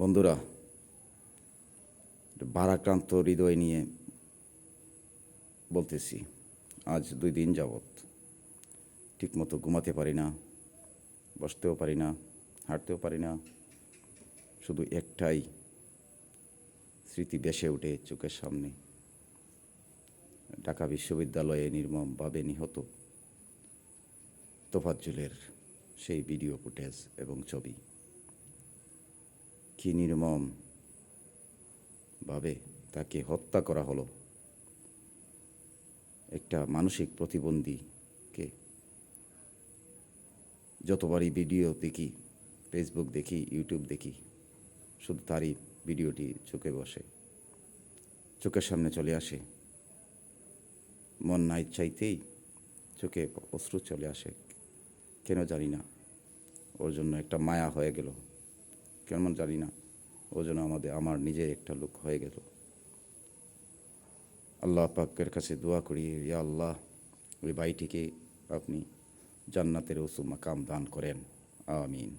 বন্ধুরা ভারাক্রান্ত হৃদয় নিয়ে বলতেছি, আজ দুই দিন যাবৎ ঠিকমতো ঘুমাতে পারি না, বসতেও পারি না, হাঁটতেও পারি না, শুধু একটাই স্মৃতি ভেসে ওঠে চোখের সামনে। ঢাকা বিশ্ববিদ্যালয়ে নির্মমভাবে নিহত তোফাজ্জুলের সেই ভিডিও ফুটেজ এবং ছবি। কি নির্মম? ভাবে তাকে হত্যা করা হলো। একটা মানসিক প্রতিবন্ধীকে যতবারই ভিডিও দেখি ফেসবুক দেখি ইউটিউব দেখি, শুধু তারই ভিডিওটি চোখে বসে, চোখের সামনে চলে আসে। মন না ইচ্ছাইতেই চোখে অশ্রু চলে আসে। কেন জানি না, ওর জন্য একটা মায়া হয়ে গেল। কেমন জানি না। ও যেন আমাদের, আমার নিজের একটা লোক হয়ে গেল। আল্লাহ পাকের কাছে দোয়া করি, ইয়া আল্লাহ, ওই বাড়িটিকে আপনি জান্নাতের ওসু মাকাম দান করেন। আমিন।